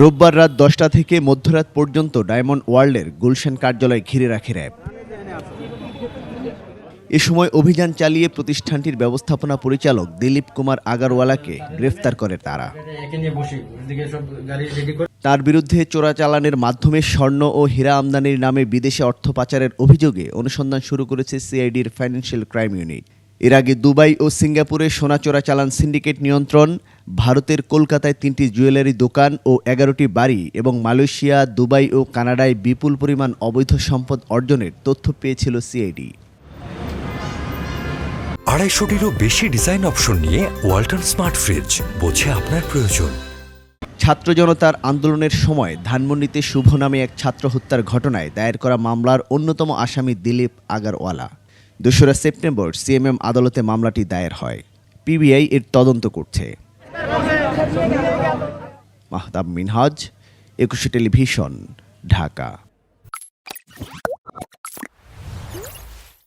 রোববার রাত দশটা থেকে মধ্যরাত পর্যন্ত ডায়মন্ড ওয়ার্ল্ডের গুলশান কার্যালয় ঘিরে রাখে র্যাব। এ সময় অভিযান চালিয়ে প্রতিষ্ঠানটির ব্যবস্থাপনা পরিচালক দিলীপ কুমার আগারওয়ালাকে গ্রেফতার করে তারা। তার বিরুদ্ধে চোরাচালানের মাধ্যমে স্বর্ণ ও হীরা আমদানির নামে বিদেশে অর্থ পাচারের অভিযোগে অনুসন্ধান শুরু করেছে সিআইডির ফাইন্যান্সিয়াল ক্রাইম ইউনিট। এর আগে দুবাই ও সিঙ্গাপুরে সোনা চোরাচালান সিন্ডিকেট নিয়ন্ত্রণ ভারতের কলকাতায় তিনটি জুয়েলারি দোকান ও এগারোটি বাড়ি এবং মালয়েশিয়া দুবাই ও কানাডায় বিপুল পরিমাণ অবৈধ সম্পদ অর্জনের তথ্য পেয়েছিল সিআইডি। আড়াইশোটিরও বেশি ডিজাইন অপশন নিয়ে ওয়াল্টন স্মার্ট ফ্রিজ বোঝে আপনার প্রয়োজন। ছাত্র জনতার আন্দোলনের সময় ধানমন্ডিতে শুভ নামে এক ছাত্র হত্যার ঘটনায় দায়ের করা মামলার অন্যতম আসামি দিলীপ আগারওয়ালা। দোসরা সেপ্টেম্বর সিএমএম আদালতে মামলাটি দায়ের হয়। পিবিআই এর তদন্ত করছে। মাহতাব মিনহাজ, একুশে টেলিভিশন, ঢাকা।